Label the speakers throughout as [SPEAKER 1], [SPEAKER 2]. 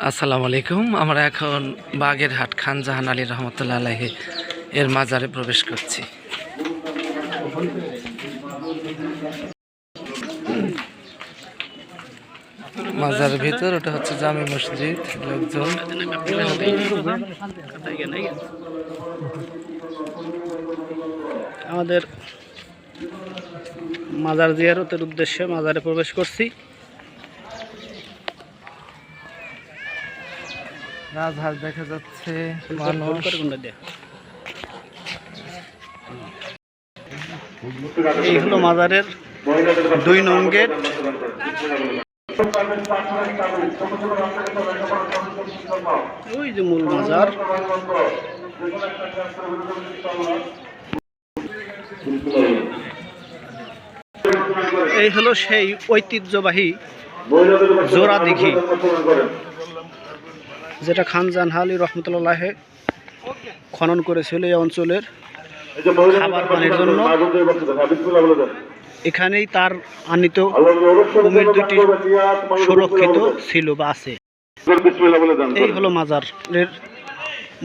[SPEAKER 1] আসসালামু আলাইকুম। আমরা এখন বাগেরহাট খান জাহান আলী রহমতুল্লাহ আলাহি এর মাজারে প্রবেশ করছি। মাজারের ভিতর, ওটা হচ্ছে জামি মসজিদ, লোকজন।
[SPEAKER 2] আমাদের মাজার জিয়ারতের উদ্দেশ্যে মাজারে প্রবেশ করছি।
[SPEAKER 1] রাজহাঁস দেখা যাচ্ছে
[SPEAKER 2] ভুল
[SPEAKER 1] মানুষ?
[SPEAKER 2] এই হলো মাজারের দুই নং গেট। ওই যে মূল মাজার। এই হলো সেই ঐতিহ্যবাহী জোড়া দিঘি। যেটা খান জানহালি রহমতুল্লাহে খনন করেছিল এই অঞ্চলের খাবার পানির জন্য। এখানেই তার আনিত কুমির দুটি সুরক্ষিত ছিল বা আছে। এই হলো মাজারের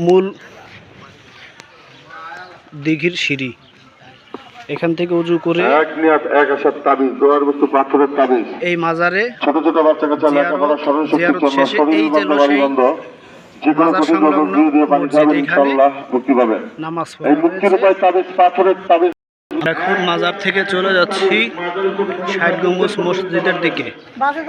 [SPEAKER 2] মূল দিঘির সিঁড়ি। এখান থেকে উজু করে
[SPEAKER 3] এক নিয়াত এক আসার তাবিজ দোয়ার বস্তু পাথরের তাবিজ।
[SPEAKER 2] এই মাজারে
[SPEAKER 3] ছোট ছোট বাচ্চা কাচ্চা লেখাপড়া স্মরণ শক্তি
[SPEAKER 2] শেষে
[SPEAKER 3] শরীর বন্ধ, বাড়ি বন্ধ। যে কোনো
[SPEAKER 2] মাজার
[SPEAKER 3] প্রতিকূল দিয়ে পানি খাবেন
[SPEAKER 2] এখানে
[SPEAKER 3] ইনশাল্লাহ মুক্তি পাবেন।
[SPEAKER 2] নামাজ
[SPEAKER 3] এই মুক্তির উপায় তাবিজ পাথরের তাবিজ।
[SPEAKER 2] এখন মাজার থেকে চলে যাচ্ছি ষাট গম্বুজ মসজিদের দিকে।